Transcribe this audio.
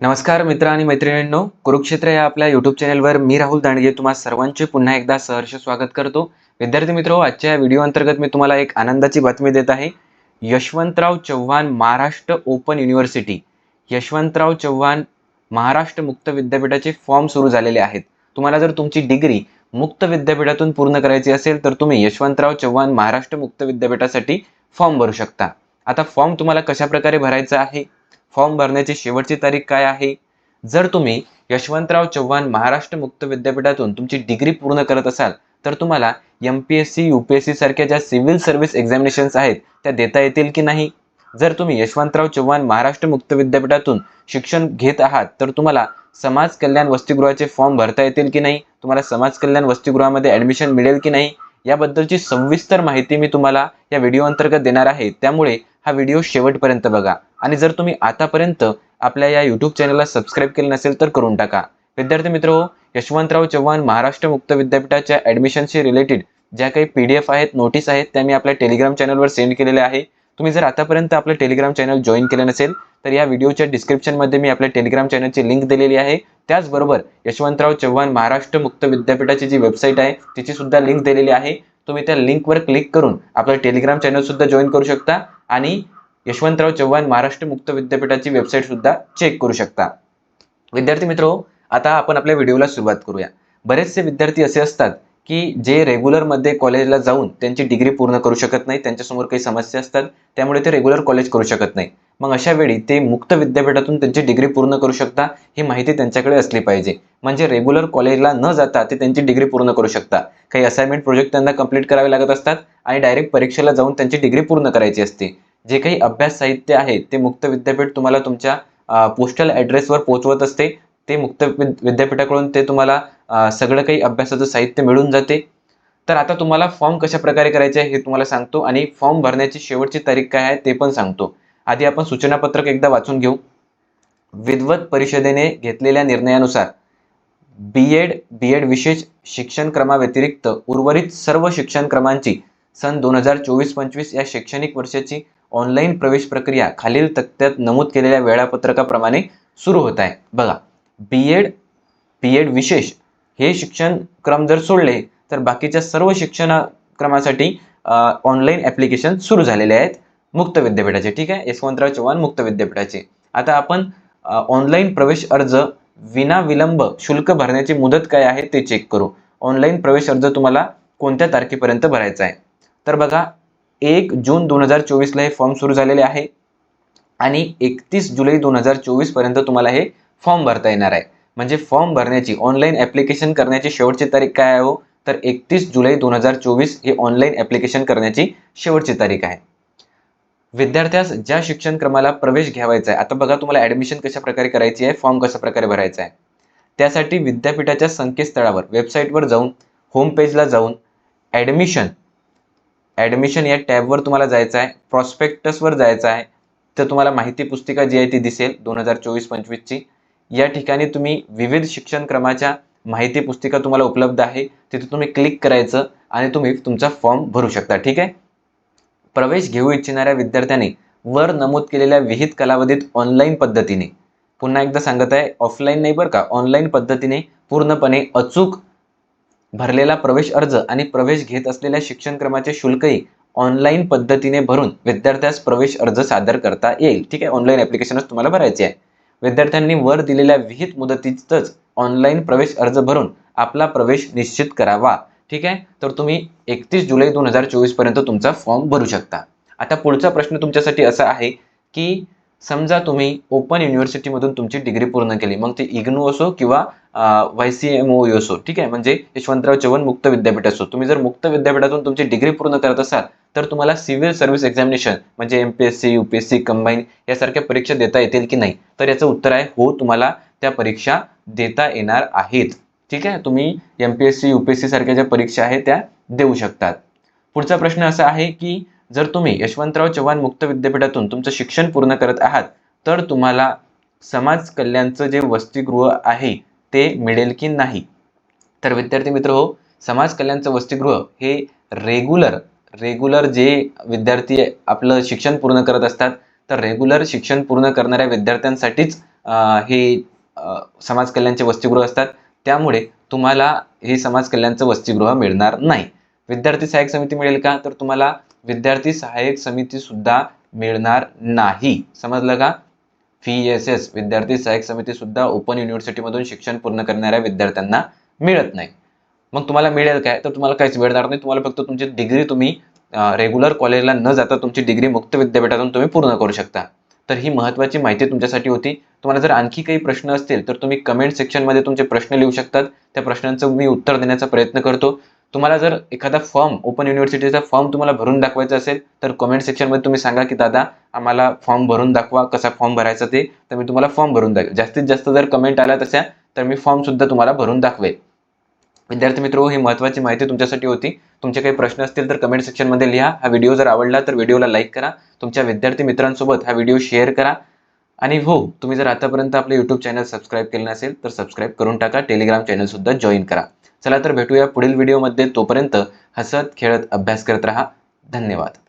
नमस्कार मित्र आणि मैत्रिणींनो कुरुक्षेत्र या आपल्या युट्यूब चॅनलवर मी राहुल दांडगे तुम्हा सर्वांचे पुन्हा एकदा सहर्ष स्वागत करतो. विद्यार्थी मित्र आजच्या या व्हिडिओ अंतर्गत मी तुम्हाला एक आनंदाची बातमी देत आहे. यशवंतराव चव्हाण महाराष्ट्र ओपन युनिव्हर्सिटी यशवंतराव चव्हाण महाराष्ट्र मुक्त विद्यापीठाचे फॉर्म सुरू झालेले आहेत. तुम्हाला जर तुमची डिग्री मुक्त विद्यापीठातून पूर्ण करायची असेल तर तुम्ही यशवंतराव चव्हाण महाराष्ट्र मुक्त विद्यापीठासाठी फॉर्म भरू शकता. आता फॉर्म तुम्हाला कशाप्रकारे भरायचा आहे? फॉर्म भरण्याची शेवटची तारीख काय आहे? जर तुम्ही यशवंतराव चव्हाण महाराष्ट्र मुक्त विद्यापीठातून तुमची डिग्री पूर्ण करत असाल तर तुम्हाला M P S C U P S C सारख्या ज्या सिव्हिल सर्व्हिस एक्झामिनेशन्स आहेत त्या देता येतील की नाही? जर तुम्ही यशवंतराव चव्हाण महाराष्ट्र मुक्त विद्यापीठातून शिक्षण घेत आहात तर तुम्हाला समाज कल्याण वसतिगृहाचे फॉर्म भरता येतील की नाही? तुम्हाला समाज कल्याण वसतिगृहामध्ये ॲडमिशन मिळेल की नाही? याबद्दलची सविस्तर माहिती मी तुम्हाला या व्हिडिओ अंतर्गत देणार आहे. त्यामुळे हा व्हिडिओ शेवटपर्यंत बघा. आणि जर तुम्ही आतापर्यंत आपल्या या यूट्यूब चॅनलला सबस्क्राईब केलं नसेल तर करून टाका. विद्यार्थी मित्र यशवंतराव चव्हाण महाराष्ट्र मुक्त विद्यापीठाच्या ऍडमिशनशी रिलेटेड ज्या काही पी डी एफ आहेत नोटीस आहेत त्या मी आपल्या टेलिग्राम चॅनलवर सेंड केलेल्या आहे. तुम्ही जर आतापर्यंत आपलं टेलिग्राम चॅनल जॉईन केलं नसेल तर या व्हिडिओच्या डिस्क्रिप्शनमध्ये मी आपल्या टेलिग्राम चॅनलची लिंक दिलेली आहे. त्याचबरोबर यशवंतराव चव्हाण महाराष्ट्र मुक्त विद्यापीठाची जी वेबसाईट आहे तिची सुद्धा लिंक दिलेली आहे. तुम्ही त्या लिंकवर क्लिक करून आपलं टेलिग्राम चॅनलसुद्धा जॉईन करू शकता. आणि यशवंतराव चव्हाण महाराष्ट्र मुक्त विद्यापीठाची वेबसाईट सुद्धा चेक करू शकता. विद्यार्थी मित्र आता आपण आपल्या व्हिडिओला सुरुवात करूया. बरेचसे विद्यार्थी असे असतात की जे रेग्युलरमध्ये कॉलेजला जाऊन त्यांची डिग्री पूर्ण करू शकत नाही त्यांच्यासमोर काही समस्या असतात त्यामुळे ते रेग्युलर कॉलेज करू शकत नाही. मग अशा वेळी ते मुक्त विद्यापीठातून त्यांची डिग्री पूर्ण करू शकता ही माहिती त्यांच्याकडे असली पाहिजे. म्हणजे रेग्युलर कॉलेजला न जाता ते त्यांची डिग्री पूर्ण करू शकता. काही असाइनमेंट प्रोजेक्ट त्यांना कंप्लीट करावे लागत असतात आणि डायरेक्ट परीक्षेला जाऊन त्यांची डिग्री पूर्ण करायची असते. जे काही अभ्यास साहित्य आहे ते मुक्त विद्यापीठ तुम्हाला तुमच्या पोस्टल ॲड्रेसवर पोहोचवत असते. ते मुक्त विद्यापीठाकडून ते तुम्हाला सगळं काही अभ्यासाचं साहित्य मिळून जाते. तर आता तुम्हाला फॉर्म कशा प्रकारे करायचे आहे हे तुम्हाला सांगतो आणि फॉर्म भरण्याची शेवटची तारीख काय आहे ते पण सांगतो. आधी आपण सूचनापत्रक एकदा वाचून घेऊ. विद्वत परिषदेने घेतलेल्या निर्णयानुसार बी एड बी एड विशेष शिक्षण क्रमाव्यतिरिक्त उर्वरित सर्व शिक्षण क्रमांची सन दोन हजार चोवीस पंचवीस या शैक्षणिक वर्षाची ऑनलाईन प्रवेश प्रक्रिया खालील तक्त्यात नमूद केलेल्या वेळापत्रकाप्रमाणे सुरू होत आहे. बघा बी एड बी एड विशेष हे शिक्षण क्रम जर सोडले तर बाकीच्या सर्व शिक्षण क्रमासाठी ऑनलाईन ॲप्लिकेशन सुरू झालेले आहेत. मुक्त विद्यापीठाचे ठीक आहे? यशवंतराव चव्हाण मुक्त विद्यापीठाचे. आता आपण ऑनलाईन प्रवेश अर्ज विना विलंब शुल्क भरण्याची मुदत काय आहे ते चेक करू. ऑनलाईन प्रवेश अर्ज तुम्हाला कोणत्या तारखेपर्यंत भरायचा आहे? तर बघा एक जून दोन हजार चोवीसला हे फॉर्म सुरू झालेले आहे आणि एकतीस जुलै दोन हजार चोवीसपर्यंत तुम्हाला हे फॉर्म भरता येणार आहे. म्हणजे फॉर्म भरण्याची ऑनलाईन ॲप्लिकेशन करण्याची शेवटची तारीख काय आहे हो? तर एकतीस जुलै दोन हजार चोवीस हे ऑनलाईन ॲप्लिकेशन करण्याची शेवटची तारीख आहे. विद्यार्थ्यास ज्या शिक्षण क्रमाला प्रवेश घ्यावायचा आहे आता बघा तुम्हाला ॲडमिशन कशा प्रकारे करायची आहे फॉर्म कशा प्रकारे भरायचा आहे. त्यासाठी विद्यापीठाच्या संकेतस्थळावर वेबसाईटवर जाऊन होम पेजला जाऊन ॲडमिशन ॲडमिशन या टॅबवर तुम्हाला जायचं आहे प्रॉस्पेक्टसवर जायचं आहे. तर तुम्हाला माहिती पुस्तिका जी आहे ती दिसेल दोन हजार चोवीस पंचवीसची या ठिकाणी तुम्ही विविध शिक्षण क्रमाच्या माहिती पुस्तिका तुम्हाला उपलब्ध आहे तिथे तुम्ही क्लिक करायचं आणि तुम्ही तुमचा फॉर्म भरू शकता ठीक आहे? प्रवेश घेऊ इच्छिणाऱ्या विद्यार्थ्यांनी वर नमूद केलेल्या विहित कालावधीत ऑनलाईन पद्धतीने. पुन्हा एकदा सांगत आहे ऑफलाईन नाही बरं का ऑनलाईन पद्धतीने पूर्णपणे अचूक भरलेला प्रवेश अर्ज आणि प्रवेश घेत असलेल्या शिक्षण क्रमाचे शुल्कही ऑनलाईन पद्धतीने भरून विद्यार्थ्यास प्रवेश अर्ज सादर करता येईल. ठीक आहे ऑनलाईन ॲप्लिकेशनच तुम्हाला भरायचे आहे. विद्यार्थ्यांनी वर दिलेल्या विहित मुदतीतच ऑनलाईन प्रवेश अर्ज भरून आपला प्रवेश निश्चित करावा. ठीक आहे? तर तुम्ही एकतीस जुलै दोन हजार चोवीसपर्यंत तुमचा फॉर्म भरू शकता. आता पुढचा प्रश्न तुमच्यासाठी असा आहे की समजा तुम्ही ओपन युनिव्हर्सिटीमधून तुमची डिग्री पूर्ण केली मग ती इग्नू असो किंवा वाय सी एम ओ असो ठीक आहे? म्हणजे यशवंतराव चव्हाण मुक्त विद्यापीठ असो. तुम्ही जर मुक्त विद्यापीठातून तुमची डिग्री पूर्ण करत असाल तर तुम्हाला सिव्हिल सर्व्हिस एक्झामिनेशन म्हणजे M P S C U P S C combine यासारख्या परीक्षा देता येतील की नाही? तर याचं उत्तर आहे हो तुम्हाला त्या परीक्षा देता येणार आहेत. ठीक आहे? तुम्ही M P S C U P S C सारख्या ज्या परीक्षा आहेत त्या देऊ शकतात. पुढचा प्रश्न असा आहे की जर तुम्ही यशवंतराव चव्हाण मुक्त विद्यापीठातून तुमचं शिक्षण पूर्ण करत आहात तर तुम्हाला समाज कल्याणचं जे वसतिगृह आहे ते मिळेल की नाही? तर विद्यार्थी मित्र हो समाज कल्याणचं वसतिगृह हे रेग्युलर रेग्युलर जे विद्यार्थी आपलं शिक्षण पूर्ण करत असतात तर रेग्युलर शिक्षण पूर्ण करणाऱ्या विद्यार्थ्यांसाठीच हे समाज कल्याणचे वसतिगृह असतात. त्यामुळे तुम्हाला हे समाज कल्याणचं वसतिगृह मिळणार नाही. विद्यार्थी सहाय्यक समिती मिळेल का? तर तुम्हाला विद्यार्थी सहाय्यक समिती सुद्धा मिळणार नाही. समजलं का? फी एस एस विद्यार्थी सहाय्यक समिती सुद्धा ओपन युनिव्हर्सिटीमधून शिक्षण पूर्ण करणाऱ्या विद्यार्थ्यांना मिळत नाही. मग तुम्हाला मिळेल काय? तर तुम्हाला काहीच मिळणार नाही. तुम्हाला फक्त तुमची डिग्री तुम्ही रेग्युलर कॉलेजला न जाता तुमची डिग्री मुक्त विद्यापीठातून तुम्ही पूर्ण करू शकता. तर ही महत्त्वाची माहिती तुमच्यासाठी होती. तुम्हाला जर आणखी काही प्रश्न असतील तर तुम्ही कमेंट सेक्शनमध्ये तुमचे प्रश्न लिहू शकतात. त्या प्रश्नांचं मी उत्तर देण्याचा प्रयत्न करतो. तुम्हाला जर एखादा फॉर्म ओपन युनिव्हर्सिटीचा फॉर्म तुम्हाला भरून दाखवायचा असेल तर कमेंट सेक्शनमध्ये तुम्ही सांगा की दादा आम्हाला फॉर्म भरून दाखवा कसा फॉर्म भरायचा ते. तर मी तुम्हाला फॉर्म भरून दाखवेल जास्तीत जास्त जर कमेंट आल्या तशा तर मी फॉर्मसुद्धा तुम्हाला भरून दाखवेल. विद्यार्थी मित्र ही महत्त्वाची माहिती तुमच्यासाठी होती. तुमचे काही प्रश्न असतील तर कमेंट सेक्शनमध्ये लिहा. हा व्हिडिओ जर आवडला तर व्हिडिओला लाईक करा. तुमच्या विद्यार्थी मित्रांसोबत हा व्हिडिओ शेअर करा. आणि हो तुम्ही जर आतापर्यंत आपलं यूट्यूब चॅनल सबस्क्राईब केलं नसेल तर सबस्क्राईब करून टाका. टेलिग्राम चॅनलसुद्धा जॉईन करा. चला तर भेटूया पुढील व्हिडिओमध्ये तोपर्यंत हसत खेळत अभ्यास करत राहा. धन्यवाद.